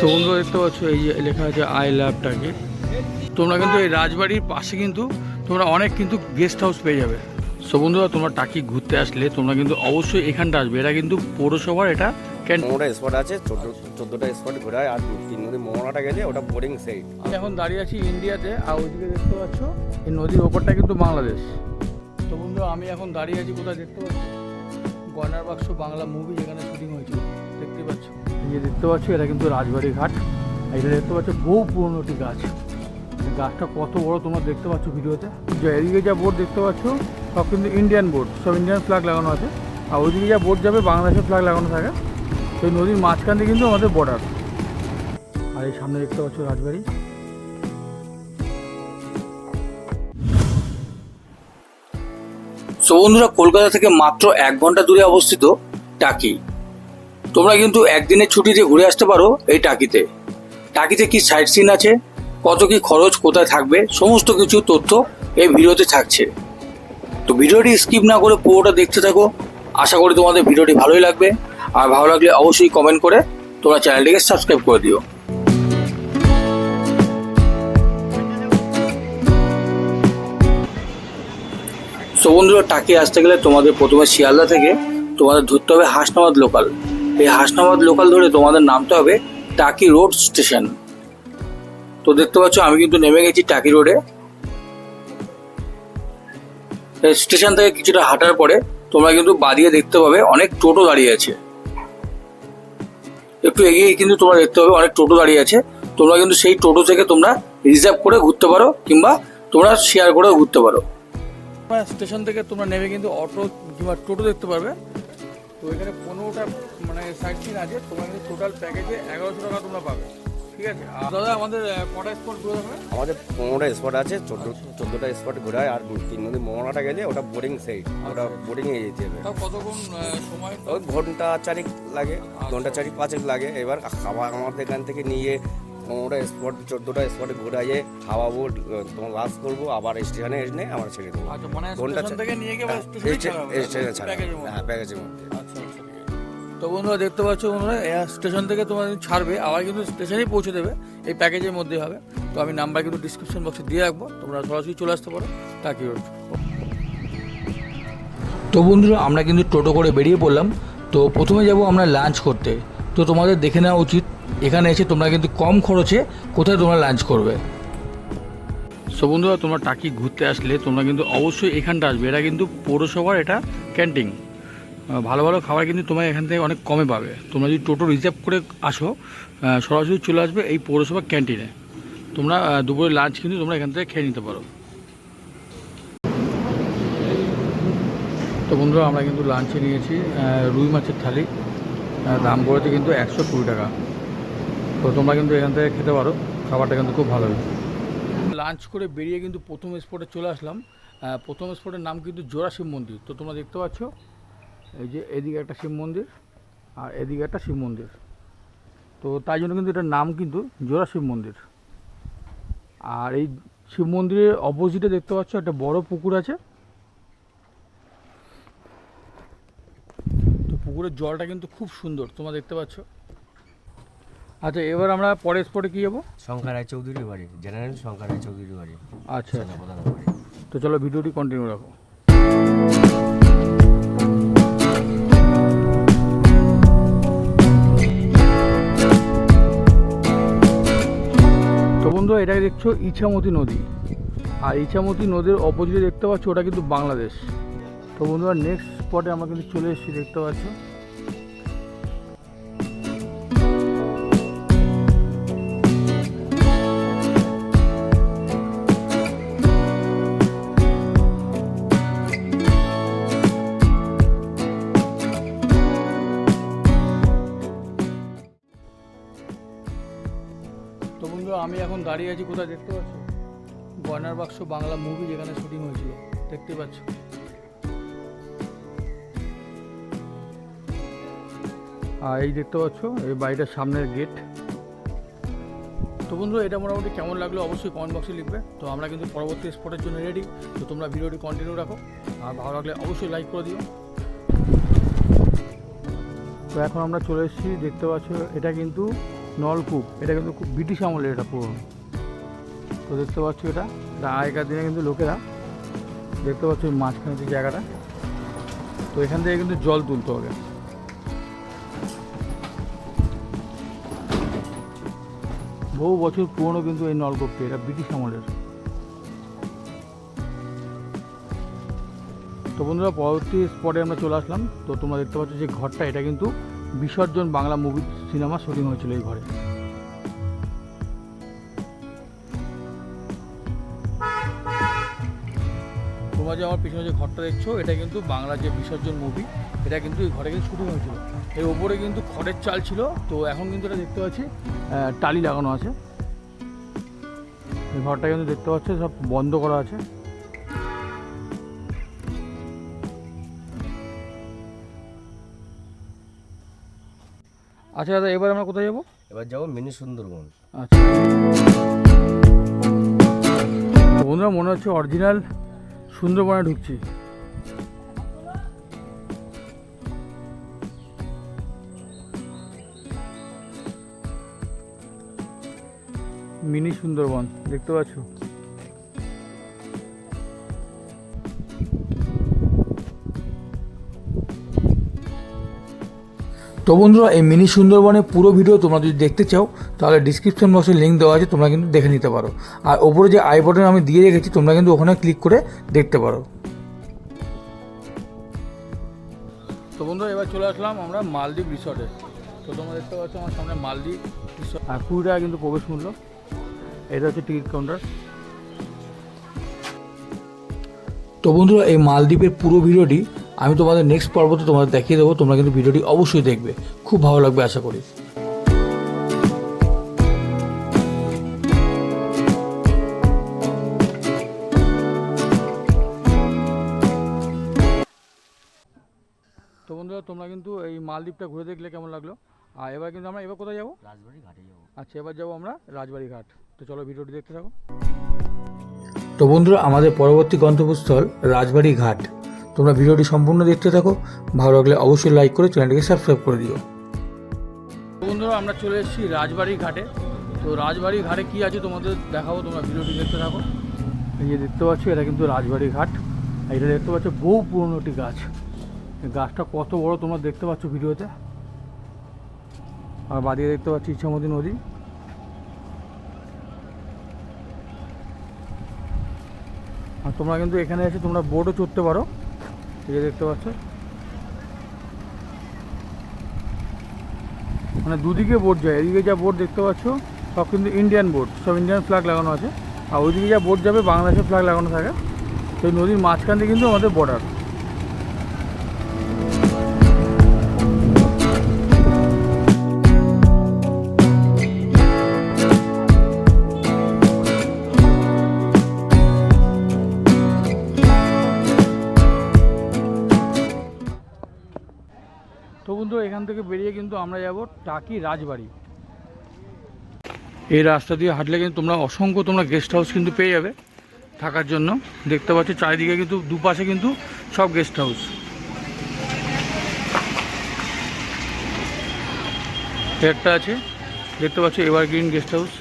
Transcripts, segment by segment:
তো বন্ধুরা দেখতে পাচ্ছ এই যে লেখা আছে আই লাভ টাকে তোমরা কিন্তু এই রাজবাড়ির পাশে কিন্তু তোমরা অনেক কিন্তু গেস্ট হাউস পেয়ে যাবে। সো বন্ধুরা তোমরা টাকি ঘুরতে আসলে তোমরা কিন্তু অবশ্যই এখানটা আসবে। এটা কিন্তু পৌরসভার এটা মোমোটা স্পট আছে চোদ্দ চোদ্দোটা স্পট ঘোরায় আর তিন নদী মোমোনাটা গেলে ওটা বোরিং সাইড আমি এখন দাঁড়িয়ে আছি ইন্ডিয়াতে আর ওইদিকে দেখতে পাচ্ছ এই নদীর ওপরটা কিন্তু বাংলাদেশ। তো বন্ধু আমি এখন দাঁড়িয়ে আছি কোথায় দেখতে পাচ্ছ? গয়নার বাক্স বাংলা মুভি যেখানে শুটিং হয়েছিল। যে দেখতে পাচ্ছ, এটা কিন্তু রাজবাড়ি ঘাট। এটা দেখতে পাচ্ছ, বহু পুরনো একটি গাছ। গাছটা কত বড় তোমরা দেখতে পাচ্ছ ভিডিওতে। যে এদিকে যা বোর্ড দেখতে পাচ্ছ, সব কিন্তু ইন্ডিয়ান বোর্ড সব ইন্ডিয়ান ফ্ল্যাগ লাগানো আছে। আর ওইদিকে যা বোর্ড যাবে, বাংলাদেশের ফ্ল্যাগ লাগানো থাকে। সেই নদীর মাঝখান দিয়ে কিন্তু আমাদের বর্ডার আর এই সামনে দেখতে পাচ্ছ রাজবাড়ি। সো বন্ধুরা, কলকাতা থেকে মাত্র এক ঘণ্টা দূরে অবস্থিত টাকি। তোমরা কিন্তু একদিনের ছুটিতে ঘুরে আসতে পারো এই টাকিতে। টাকিতে কি সাইট সিন আছে? কত কি খরচ, কোথায় থাকবে? সমস্ত কিছু তথ্য এই ভিডিওতে থাকছে। তো ভিডিওটি স্কিপ না করে পুরোটা দেখতে থাকো। আশা করি তোমাদের ভিডিওটি ভালোই লাগবে। আর ভালো লাগলে অবশ্যই কমেন্ট করে তোমরা চ্যানেলটিকে সাবস্ক্রাইব করে দিও। সো বন্ধুরা, টাকি আসতে গেলে তোমাদের প্রথমে শিয়ালদা থেকে তোমাদের ধরতে হবে হাসনাবাদ লোকাল এই হাসনাবাদ লোকাল ধরে তোমাদের নামতে হবে টাকি রোড স্টেশন। তো দেখতে পাচ্ছ, আমি কিন্তু নেমে গেছি টাকি রোডে। স্টেশন থেকে কিছুটা হাঁটার পরে তোমরা কিন্তু বাদিয়ে দেখতে পাবে অনেক টোটো দাঁড়িয়ে আছে। একটু এগিয়ে কিন্তু তোমরা দেখতে পাবে অনেক টোটো দাঁড়িয়ে আছে। তোমরা কিন্তু সেই টোটো থেকে তোমরা রিজার্ভ করে ঘুরতে পারো কিংবা তোমরা শেয়ার করেও ঘুরতে পারো। স্টেশন থেকে তোমরা নেমে কিন্তু অটো কিংবা টোটো দেখতে পারবে। তো এখানে পনেরোটা মানে সাইট সিন আছে। তোমরা কিন্তু টোটাল প্যাকেজে এগারোশো টাকা তোমরা পাবে। ঠিক আছে? আর দাদা আমাদের কটা স্পট ঘুরে হবে? আমাদের পনেরোটা স্পট আছে চোদ্দ চোদ্দোটা স্পট ঘোরায় আর তিন নদী মোমোনাটা গেলে ওটা বোরিং সাইড ওটা বোরিং এ যেতে হবে। কতক্ষণ সময়? ওই ঘণ্টা চারিক লাগে ঘণ্টা চারিক পাঁচেক লাগে। এবার খাবার আমাদের এখান থেকে নিয়ে পনেরোটা স্পট চোদ্দোটা স্পটে ঘোরাইয়ে খাওয়াবো তোমার লাস করব আবার স্টেশনে এসে আমরা ছেড়ে দেবো। আচ্ছা মানে ঘণ্টা থেকে নিয়ে গিয়ে হ্যাঁ, স্টেশনে ছাড়া স্টেশনে। হ্যাঁ প্যাকেজের মধ্যে। আচ্ছা আচ্ছা তো বন্ধুরা, দেখতে পাচ্ছ বন্ধুরা স্টেশন থেকে তোমার ছাড়বে, আবার কিন্তু স্টেশনেই পৌঁছে দেবে, এই প্যাকেজের মধ্যে হবে। তো আমি নাম্বার কিন্তু ডিসক্রিপশন বক্সে দিয়ে রাখব, তোমরা সরাসরি চলে আসতে পারো টাকি রোড তো বন্ধুরা, আমরা কিন্তু টোটো করে বেরিয়ে পড়লাম। তো প্রথমে যাব আমরা লাঞ্চ করতে। তো তোমাদের দেখে নেওয়া উচিত, এখানে এসে তোমরা কিন্তু কম খরচে কোথায় তোমরা লাঞ্চ করবে। সো বন্ধুরা, তোমরা টাকি ঘুরতে আসলে তোমরা কিন্তু অবশ্যই এখানটা আসবে, এটা কিন্তু পৌরসভার এটা ক্যান্টিন ভালো ভালো খাবার কিন্তু তোমার এখান থেকে অনেক কমে পাবে। তোমরা যদি টোটো রিজার্ভ করে আসো সরাসরি চলে আসবে এই পৌরসভা ক্যান্টিনে। তোমরা দুপুরে লাঞ্চ কিন্তু তোমরা এখান থেকে খেয়ে নিতে পারো। তো বন্ধুরা, আমরা কিন্তু লাঞ্চে নিয়েছি রুই মাছের থালি। দাম পড়েছে কিন্তু একশো কুড়ি টাকা। তো তোমরা কিন্তু এখান থেকে খেতে পারো, খাবারটা কিন্তু খুব ভালো লাঞ্চ করে বেরিয়ে কিন্তু প্রথম স্পটে চলে আসলাম। প্রথম স্পটের নাম কিন্তু জোড়া শিব মন্দির। তো তোমরা দেখতে পাচ্ছ এই যে এদিকে একটা শিব মন্দির আর এদিকে একটা শিব মন্দির। তো তাই জন্য কিন্তু এটার নাম কিন্তু জোড়া শিব মন্দির। আর এই শিব মন্দিরের অপোজিটে দেখতে পাচ্ছ একটা বড় পুকুর আছে। তো পুকুরের জলটা কিন্তু খুব সুন্দর তোমরা দেখতে পাচ্ছ। আচ্ছা এবার আমরা পরের স্পটে কী যাব? শঙ্কর রায় চৌধুরীর বাড়ি জেনারেল শঙ্কর রায় চৌধুরীর বাড়ি আচ্ছা আচ্ছা। তো চলো ভিডিওটি কন্টিনিউ রাখো। তো বন্ধু এটা দেখছ ইছামতি নদী। আর ইছামতি নদীর অপোজিটে দেখতে পাচ্ছ, ওটা কিন্তু বাংলাদেশ। তো বন্ধুরা নেক্সট স্পটে আমরা কিন্তু চলে এসেছি, দেখতে পাচ্ছ। দাঁড়িয়ে আছি, কোথায় দেখতে পাচ্ছ? গয়নার বাক্স, বাংলা মুভি যেখানে শুটিং হয়েছিল, দেখতে পাচ্ছ? আর এই দেখতে পাচ্ছ, এই বাড়িটার সামনের গেট তো বন্ধু এটা মোটামুটি কেমন লাগল অবশ্যই কমেন্ট বক্সে লিখবে। তো আমরা কিন্তু পরবর্তী স্পটের জন্য রেডি তো তোমরা ভিডিওটি কন্টিনিউ রাখো। আর ভালো লাগলে অবশ্যই লাইক করে দিও। তো এখন আমরা চলে এসেছি, দেখতে পাচ্ছ, এটা কিন্তু নলকূপ। এটা কিন্তু খুব ব্রিটিশ আমলের এটা পুরনো। তো দেখতে পাচ্ছ এটা। এটা আগেকার দিনে কিন্তু লোকেরা দেখতে পাচ্ছ মাঝখানে যে জায়গাটা। তো এখান থেকে কিন্তু জল তুলতে হবে। বহু বছর পুরনো কিন্তু এই নলকূপটি, এটা ব্রিটিশ আমলের। তো বন্ধুরা, পরবর্তী স্পটে আমরা চলে আসলাম। তো তোমরা দেখতে পাচ্ছ যে ঘরটা, এটা কিন্তু বিসর্জন বাংলা মুভি সিনেমা শুটিং হয়েছিল এই ঘরে। যে আমার পিছনে যে ঘরটা দেখছ এটা কিন্তু বাংলা যে বিসর্জন মুভি এটা কিন্তু এই ঘরে কিন্তু শুটিং হয়েছিল। এর ওপরে কিন্তু খড়ের চাল ছিল তো এখন কিন্তু এটা দেখতে পাচ্ছি টালি লাগানো আছে। এই ঘরটা কিন্তু দেখতে পাচ্ছ সব বন্ধ করা আছে। আচ্ছা দাদা এবার আমরা কোথায় যাব? এবার যাব মিনি সুন্দরবন। আচ্ছা। বন্ধুরা মনে হচ্ছে অরিজিনাল সুন্দরবনে ঢুকছি। মিনি সুন্দরবন দেখতে পাচ্ছ? তো বন্ধুরা, এই মিনি সুন্দরবনের পুরো ভিডিও তোমরা যদি দেখতে চাও, তাহলে ডিসক্রিপশন বক্সে লিঙ্ক দেওয়া আছে, তোমরা কিন্তু দেখে নিতে পারো। আর ওপরে যে আই বটন আমি দিয়ে রেখেছি, তোমরা কিন্তু ওখানে ক্লিক করে দেখতে পারো। তো বন্ধুরা, এবার চলে আসলাম আমরা মালদ্বীপ রিসর্টে তো তোমরা দেখতে পাচ্ছ আমার সামনে মালদ্বীপ রিসর্ট আর কুড়ি টাকা কিন্তু প্রবেশ মূল্য। এটা হচ্ছে টিকিট কাউন্টার তো বন্ধুরা, এই মালদ্বীপের পুরো ভিডিওটি আমি তোমাদের নেক্সট পর্বতে তোমাদের দেখিয়ে দেবো তোমরা কিন্তু ভিডিওটি অবশ্যই দেখবে। খুব ভালো লাগবে আশা করি। তো বন্ধুরা তোমরা কিন্তু এই মালদ্বীপটা ঘুরে দেখলে কেমন লাগল? আর এবার কিন্তু আমরা এবার কোথায় যাব? রাজবাড়ি ঘাটে যাব। আচ্ছা এবার যাব আমরা রাজবাড়ি ঘাট। তো চলো ভিডিওটি দেখতে থাকো। তো বন্ধুরা আমাদের পরবর্তী গন্তব্যস্থল রাজবাড়ি ঘাট। তোমরা ভিডিওটি সম্পূর্ণ দেখতে থাকো। ভালো লাগলে অবশ্যই লাইক করে চ্যানেলটিকে সাবস্ক্রাইব করে দিও। বন্ধুরা, আমরা চলে এসেছি রাজবাড়ি ঘাটে। তো রাজবাড়ি ঘাটে কি আছে তোমাদের দেখাবো, তোমরা ভিডিওটি দেখতে থাকো। এই যে দেখতে পাচ্ছ, এটা কিন্তু রাজবাড়ি ঘাট। এটা দেখতে পাচ্ছ, বহু পুরনো একটি গাছ। গাছটা কত বড় তোমরা দেখতে পাচ্ছ ভিডিওতে। আর বাদিকে দেখতে পাচ্ছি ইচ্ছামতি নদী। আর তোমরা কিন্তু এখানে এসে তোমরা বোটও চড়তে পারো। এই দেখতে পাচ্ছ? মানে দুদিকে বোর্ড যায়। এদিকে যা বোর্ড দেখতে পাচ্ছ, সব কিন্তু ইন্ডিয়ান বোর্ড সব ইন্ডিয়ান ফ্ল্যাগ লাগানো আছে। আর ওইদিকে যা বোর্ড যাবে, বাংলাদেশের ফ্ল্যাগ লাগানো থাকে। সেই নদীর মাঝখান দিয়ে কিন্তু আমাদের বর্ডার থেকে বেরিয়ে কিন্তু আমরা যাব টাকি রাজবাড়ি। এই রাস্তা দিয়ে হাঁটলে কিন্তু তোমরা অসংখ্য তোমরা গেস্ট হাউস কিন্তু পেয়ে যাবে থাকার জন্য। দেখতে পাচ্ছ চারিদিকে কিন্তু দুপাশে কিন্তু সব গেস্ট হাউস একটা আছে, দেখতে পাচ্ছ এভারগ্রিন গেস্ট হাউস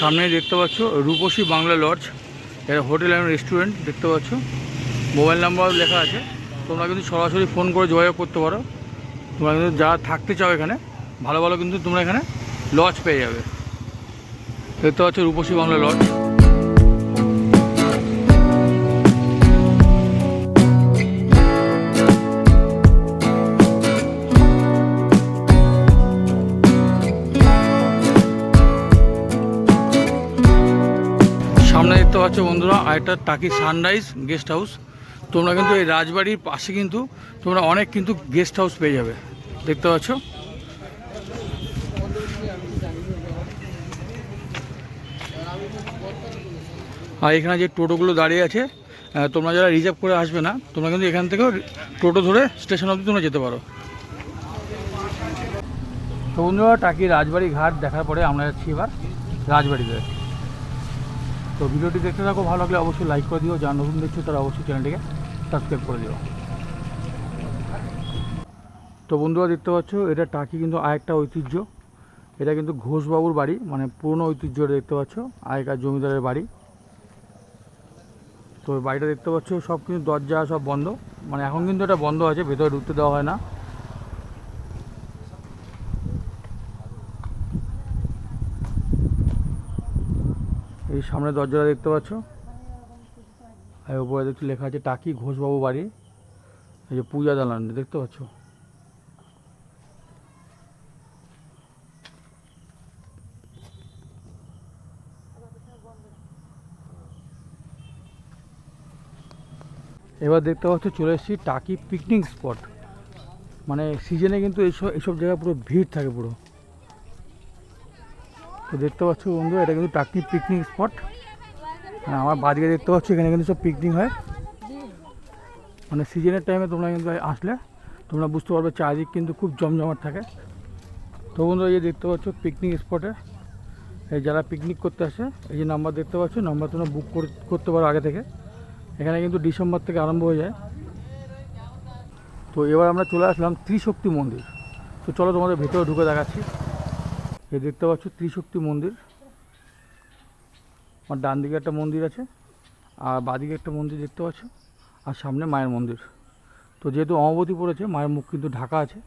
সামনে দেখতে পাচ্ছ রূপসী বাংলা লজ এটা হোটেল অ্যান্ড রেস্টুরেন্ট দেখতে পাচ্ছ। মোবাইল নাম্বারও লেখা আছে। তোমরা কিন্তু সরাসরি ফোন করে যোগাযোগ করতে পারো। তোমরা কিন্তু যারা থাকতে চাও এখানে, ভালো ভালো কিন্তু তোমরা এখানে লজ পেয়ে যাবে। দেখতে পাচ্ছ রূপসী বাংলা লজ সামনে দেখতে পাচ্ছ বন্ধুরা, আরেকটা টাকি সানরাইজ গেস্ট হাউস তোমরা কিন্তু এই রাজবাড়ির পাশে কিন্তু তোমরা অনেক কিন্তু গেস্ট হাউস পেয়ে যাবে। দেখতে পাচ্ছ? আর এখানে যে টোটোগুলো দাঁড়িয়ে আছে তোমরা যারা রিজার্ভ করে আসবে না, তোমরা কিন্তু এখান থেকেও টোটো ধরে স্টেশন অবধি তোমরা যেতে পারো। তো বন্ধুরা, টাকি রাজবাড়ি ঘাট দেখার পরে আমরা যাচ্ছি এবার রাজবাড়িতে। তো ভিডিওটি দেখতে থাকো, ভালো লাগলে অবশ্যই লাইক করে দিও। যারা নতুন দেখছ, তারা অবশ্যই চ্যানেলটিকে সাবস্ক্রাইব করে দিও তো বন্ধুরা দেখতে পাচ্ছ, এটা টাকি কিন্তু আরেকটা ঐতিহ্য। এটা কিন্তু ঘোষবাবুর বাড়ি মানে পুরনো ঐতিহ্য দেখতে পাচ্ছ, আগেকার জমিদারের বাড়ি। তো বাড়িটা দেখতে পাচ্ছ, সব কিন্তু দরজা সব বন্ধ। মানে এখন কিন্তু এটা বন্ধ আছে, ভেতরে ঢুকতে দেওয়া হয় না। এই সামনে দরজাটা দেখতে পাচ্ছ। আর উপরে দেখতে লেখা আছে টাকি ঘোষবাবু বাড়ি। এই যে পূজা দালান, দেখতে পাচ্ছ? এবার দেখতে পাচ্ছ, চলে এসেছি টাকি পিকনিক স্পট মানে সিজনে কিন্তু এইসব এইসব জায়গায় পুরো ভিড় থাকে পুরো। তো দেখতে পাচ্ছ বন্ধু এটা কিন্তু টাকি পিকনিক স্পট মানে আমার বাদিকে দেখতে পাচ্ছ, এখানে কিন্তু সব পিকনিক হয়। মানে সিজনের টাইমে তোমরা কিন্তু আসলে তোমরা বুঝতে পারবে চারিদিক কিন্তু খুব জমজমাট থাকে। তো বন্ধু এই দেখতে পাচ্ছ পিকনিক স্পটে এই যারা পিকনিক করতে আসে, এই যে নাম্বার দেখতে পাচ্ছ নাম্বার তোমরা বুক করতে পারো আগে থেকে। এখানে কিন্তু ডিসেম্বর থেকে আরম্ভ হয়ে যায়। তো এবার আমরা চলে আসলাম ত্রিশক্তি মন্দির। তো চলো তোমাদের ভেতরে ঢুকে দেখাচ্ছি। এই দেখতে পাচ্ছ ত্রিশক্তি মন্দির। আমার ডান দিকে একটা মন্দির আছে আর বাদিকে একটা মন্দির দেখতে পাচ্ছ আর সামনে মায়ের মন্দির। তো যেহেতু অমাবতী পড়েছে মায়ের মুখ কিন্তু ঢাকা আছে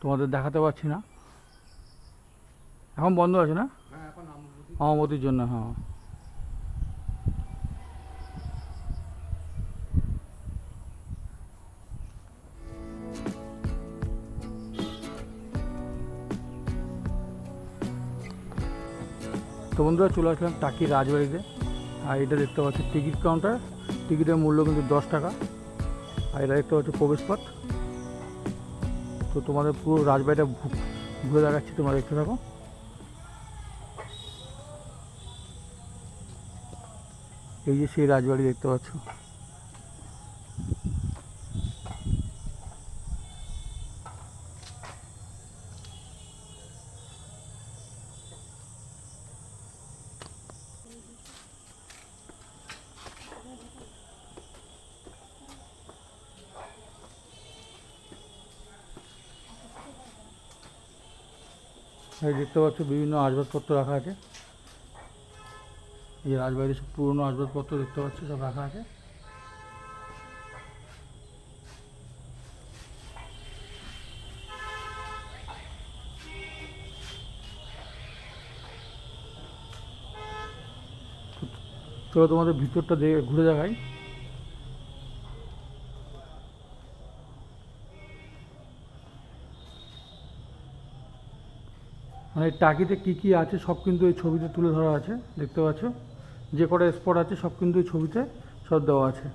তোমাদের দেখাতে পারছি না। এখন বন্ধ আছে না? অমাবতীর জন্য হ্যাঁ। তো বন্ধুরা চলে আসলাম টাকি রাজবাড়িতে। আর এটা দেখতে পাচ্ছি টিকিট কাউন্টার। টিকিটের মূল্য কিন্তু দশ টাকা। আর এটা দেখতে পাচ্ছি প্রবেশপথ। তো তোমাদের পুরো রাজবাড়িটা ঘুরে দেখাচ্ছি, তোমরা দেখতে থাকো। এই যে সেই রাজবাড়ি দেখতে পাচ্ছ। দেখতে পাচ্ছ বিভিন্ন আসবাবপত্র রাখা আছে। এই রাজবাড়িতে সব পুরনো আসবাবপত্র দেখতে পাচ্ছ, সব রাখা আছে। চলো তোমাদের ভিতরটা ঘুরে দেখাই। মানে টাকিতে কি কি আছে সব কিন্তু এই ছবিতে তুলে ধরা আছে, দেখতে পাচ্ছ? যে কটা স্পট আছে সব কিন্তু এই ছবিতে সব দেওয়া আছে।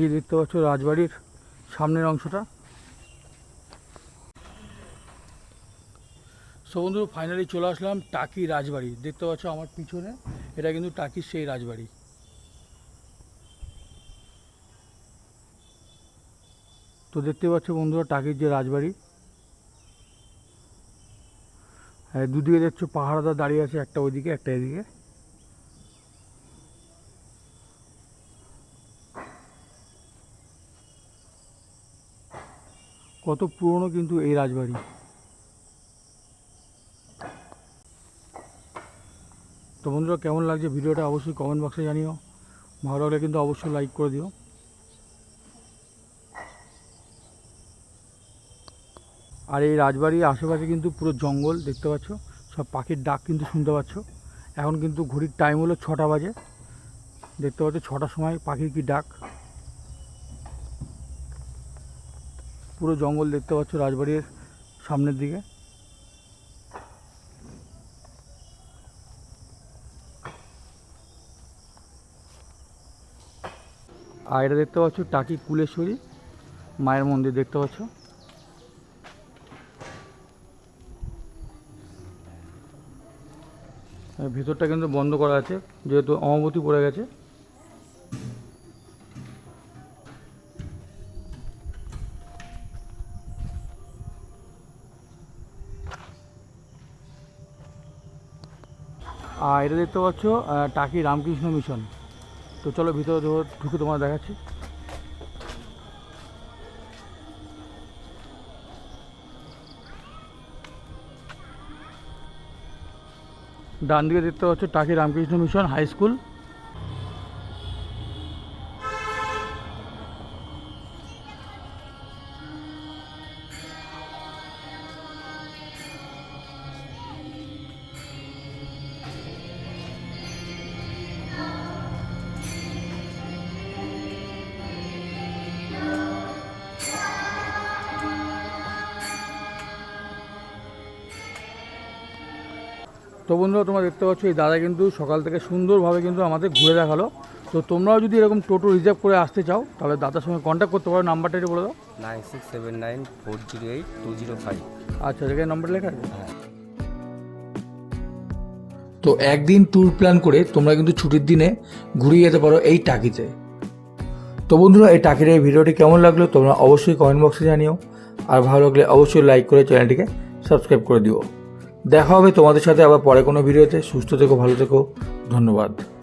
এই দেখতে পাচ্ছ রাজবাড়ির সামনের অংশটা। সো বন্ধু ফাইনালি চলে আসলাম টাকি রাজবাড়ি। দেখতে পাচ্ছ আমার পিছনে, এটা কিন্তু টাকির সেই রাজবাড়ি। তো দেখতে পাচ্ছ বন্ধুরা, টাকির যে রাজবাড়ি। দুদিকে দেখছ পাহাড়দা দাঁড়িয়ে আছে, একটা ওইদিকে, একটা এদিকে। কত পুরনো কিন্তু এই রাজবাড়ি। তো বন্ধুরা, কেমন লাগছে ভিডিওটা অবশ্যই কমেন্ট বক্সে জানিও। ভালো লাগলে কিন্তু অবশ্যই লাইক করে দিও। আর এই রাজবাড়ির আশেপাশে কিন্তু পুরো জঙ্গল দেখতে পাচ্ছ, সব পাখির ডাক কিন্তু শুনতে পাচ্ছ। এখন কিন্তু ঘড়ির টাইম হলো ছটা বাজে। দেখতে পাচ্ছ ছটার সময় পাখির কি ডাক। পুরো জঙ্গল দেখতে পাচ্ছ রাজবাড়ির সামনের দিকে। আর এটা দেখতে পাচ্ছ টাকি কুলেশ্বরী, মায়ের মন্দির দেখতে পাচ্ছ। ভেতরটা কিন্তু বন্ধ করা আছে, যেহেতু অমাবতী পড়ে গেছে। আর এটা দেখতে পাচ্ছ টাকি রামকৃষ্ণ মিশন। তো চলো ভিতরে ঢুকে তোমার দেখাচ্ছি। ডান দিকে দেখতে পাচ্ছ Taki Ramakrishna mission high school. তো বন্ধুরা তোমরা দেখতে পাচ্ছ এই দাদা কিন্তু সকাল থেকে সুন্দরভাবে কিন্তু আমাদের ঘুরে দেখাল। তো তোমরাও যদি এরকম টোটো রিজার্ভ করে আসতে চাও তাহলে দাদার সঙ্গে কন্ট্যাক্ট করতে পারো নাম্বারটা একটু বলে দাও। Nine six seven nine four zero eight two zero five. আচ্ছা এখানে নম্বর লেখা আছে? হ্যাঁ। তো একদিন ট্যুর প্ল্যান করে তোমরা কিন্তু ছুটির দিনে ঘুরিয়ে যেতে পারো এই টাকিতে। তো বন্ধুরা এই টাকির এই ভিডিওটি কেমন লাগল তোমরা অবশ্যই কমেন্ট বক্সে জানিও। আর ভালো লাগলে অবশ্যই লাইক করে চ্যানেলটিকে সাবস্ক্রাইব করে দিও। দেখা হবে তোমাদের সাথে আবার পরে কোনো ভিডিওতে। সুস্থ থেকো ভালো থেকো। ধন্যবাদ।